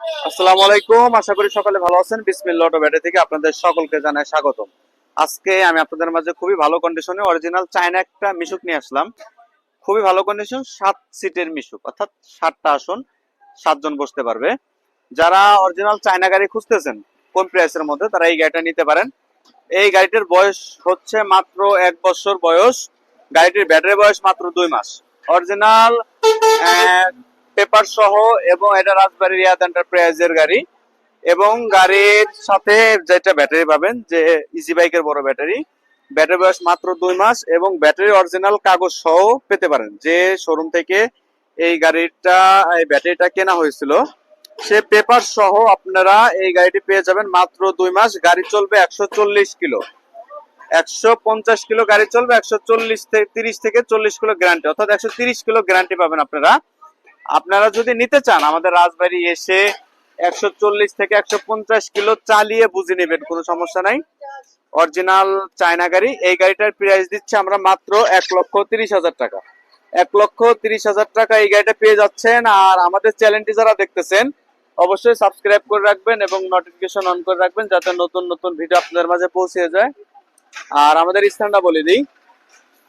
আসসালামু আলাইকুম। আশা করি সকালে ভালো আছেন। বিসমিল্লাহ অটো থেকে আপনাদের সকলকে জানাই স্বাগতম। আজকে আমি আপনাদের মাঝে খুবই ভালো কন্ডিশনে অরিজিনাল চায়না একটা মিশুক নিয়ে আসলাম। খুবই ভালো কন্ডিশন সাত সিটের মিশুক, অর্থাৎ সাতটা আসন, সাতজন বসতে পারবে। যারা অরিজিনাল চায়না গাড়ি খুঁজতেছেন কম প্রাইসের মধ্যে, তারা এই গাড়িটা নিতে পারেন। এই গাড়িটির বয়স হচ্ছে মাত্র এক বছর বয়স। গাড়িটির ব্যাটারি বয়স মাত্র দুই মাস। অরিজিনাল পেপার সহ এবং এটা রাজবাড়ি রিয়াদ এন্টারপ্রাইজের গাড়ি। এবং গাড়ির সাথে যেটা ব্যাটারি পাবেন, যে ইজি বাইকের বড় ব্যাটারি। ব্যাটারি বয়স মাত্র দুই মাস এবং ব্যাটারি অরিজিনাল কাগজ সহ পেতে পারেন। যে শোরুম থেকে এই গাড়িটা, এই ব্যাটারিটা কেনা হয়েছিল, সে পেপার সহ আপনারা এই গাড়িটি পেয়ে যাবেন মাত্র দুই মাস। গাড়ি চলবে একশো চল্লিশ কিলো। একশো পঞ্চাশ কিলো গাড়ি চলবে, একশো চল্লিশ থেকে তিরিশ থেকে চল্লিশ কিলো গ্যারান্টি অর্থাৎ একশো তিরিশ কিলো গ্যারান্টি পাবেন আপনারা। আপনারা যদি নিতে চান, আমাদের রাজবাড়ি এসে একশো চল্লিশ থেকে একশো পঞ্চাশ কিলো চালিয়ে বুঝে নেবেন, কোনো সমস্যা নাই। অরিজিনাল চায়না গাড়ি, এই গাড়িটার প্রাইস দিচ্ছে আমরা মাত্র এক লক্ষ তিরিশ হাজার টাকা। এক লক্ষ তিরিশ হাজার টাকা এই গাড়িটা পেয়ে যাচ্ছেন, আর আমাদের চ্যানেলটি যারা দেখতেছেন, অবশ্যই সাবস্ক্রাইব করে রাখবেন এবং নোটিফিকেশন অন করে রাখবেন, যাতে নতুন নতুন ভিডিও আপনাদের মাঝে পৌঁছে যায়। আর আমাদের স্থানটা বলে দিই।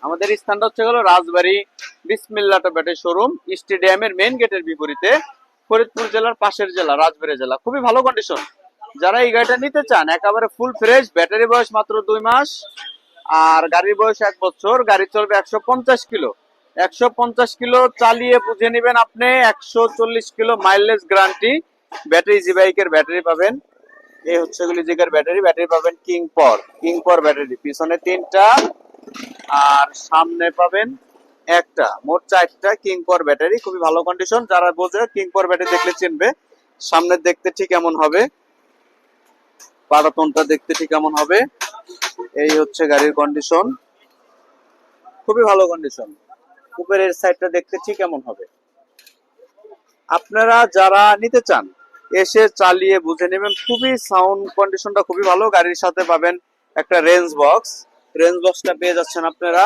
আমাদের স্থানটা হচ্ছে গেল রাজবাড়ি বিসমিল্লাটা ব্যাটের শোরুম, স্টেডিয়ামের মেইন গেটের বিপরীতে ফরিদপুর জেলার পাশের জেলা, রাজবাড়ি জেলা। খুবই ভালো কন্ডিশন যারা এই গাড়িটা নিতে চান, একেবারে ফুল ফ্রেশ ব্যাটারি বয়স মাত্র দুই মাস, আর গাড়ির বয়স এক বছর, গাড়ি চলবে একশো পঞ্চাশ কিলো। একশো পঞ্চাশ কিলো চালিয়ে বুঝে নেবেন আপনি, একশো চল্লিশ kilo mileage guarantee battery G বাইকের ব্যাটারি পাবেন। এই হচ্ছে গুলি জিগার ব্যাটারি ব্যাটারি পাবেন কিং পর কিং পর ব্যাটারি, পিছনে তিনটা, আর সামনে পাবেন একটা, মোট চারটা কিং পর ব্যাটারি খুবই ভালো কন্ডিশন যারা বোঝে কিং পর ব্যাটারি দেখলে চিনবে। সামনে দেখতে ঠিক এমন হবে। পাড়াতনটা দেখতে ঠিক এমন হবে। এই হচ্ছে গাড়ির কন্ডিশন খুবই ভালো কন্ডিশন উপরের সাইডটা দেখতে ঠিক এমন হবে। আপনারা যারা নিতে চান, এসে চালিয়ে বুঝে নেবেন। খুবই সাউন্ড কন্ডিশনটা খুবই ভালো। গাড়ির সাথে পাবেন একটা রেঞ্জ বক্স রেঞ্জ বক্সটা পেয়ে যাচ্ছেন আপনারা।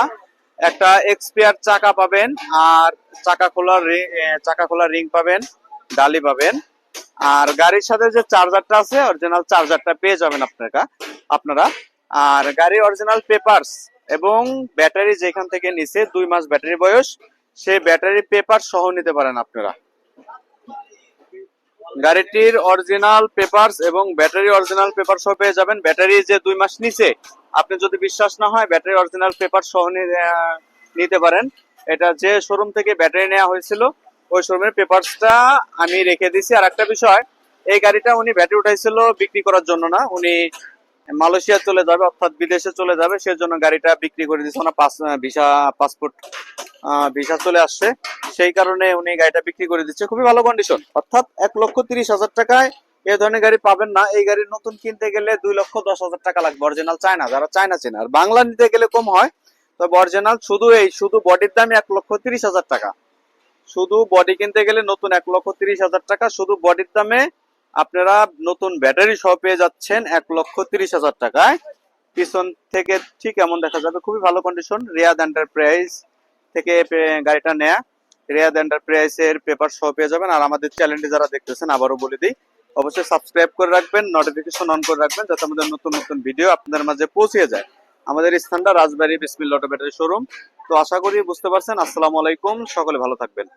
একটা এক্সপিয়ার চাকা পাবেন আর চাকা খোলার চাকা খোলার রিং পাবেন, ডালি পাবেন। আর গাড়ির সাথে যে চার্জারটা আছে অরিজিনাল চার্জারটা পেয়ে যাবেন আপনারা আপনারা। আর গাড়ি অরিজিনাল পেপারস এবং ব্যাটারি যেখান থেকে নিচে দুই মাস ব্যাটারি বয়স, সেই ব্যাটারি পেপার সহ নিতে পারেন আপনারা। গাড়িটির অরিজিনাল পেপারস এবং ব্যাটারি অরিজিনাল পেপার সহ পেয়ে যাবেন। ব্যাটারি যে দুই মাস নিচে, আপনি যদি বিশ্বাস না হয় ব্যাটারি অরিজিনাল পেপার সহ নিতে পারেন। এটা যে শোরুম থেকে ব্যাটারি নেওয়া হয়েছিল, ওই শোরুমের পেপারসটা আমি রেখে দিছি। আর একটা বিষয়, এই গাড়িটা উনি ব্যাটারি উঠাইছিল বিক্রি করার জন্য না। উনি মালয়েশিয়া চলে যাবে, অর্থাৎ বিদেশে চলে যাবে, সেজন্য গাড়িটা বিক্রি করে দিচ্ছে না পাস ভিসা পাসপোর্ট ভিসা চলে আসছে। সেই কারণে উনি গাড়িটা বিক্রি করে দিচ্ছে। খুবই ভালো কন্ডিশন অর্থাৎ এক লক্ষ তিরিশ হাজার টাকায় এই ধরনের গাড়ি পাবেন না। এই গাড়ি নতুন কিনতে গেলে দুই লক্ষ দশ হাজার টাকা লাগবে। অরিজিনাল চায়না, যারা চায়না চেনে। আর বাংলা নিতে গেলে কম হয়। তবে অরিজিনাল শুধু এই, শুধু বডির দাম এক লক্ষ তিরিশ হাজার টাকা। শুধু বডি কিনতে গেলে নতুন এক লক্ষ তিরিশ হাজার টাকা। শুধু বডির দামে আপনারা নতুন ব্যাটারি সহ পেয়ে যাচ্ছেন এক লক্ষ তিরিশ হাজার টাকায়। পিছন থেকে ঠিক এমন দেখা যাবে। খুবই ভালো কন্ডিশন রিয়াদ এন্টারপ্রাইজ থেকে গাড়িটা নেয়া, রেয়াদ এন্টারপ্রাইজ এর পেপার সহ পেয়ে যাবেন। আর আমাদের চ্যানেলটি যারা দেখতেছেন, আবারও বলে দিই, অবশ্যই সাবস্ক্রাইব করে রাখবেন নোটিফিকেশন অন করে রাখবেন, যাতে আমাদের নতুন নতুন ভিডিও আপনাদের মাঝে পৌঁছে যায়। আমাদের স্থানটা Rajbari Bismil auto battery showroom তো আশা করি বুঝতে পারছেন। আসসালামু আলাইকুম। সকলে ভালো থাকবেন।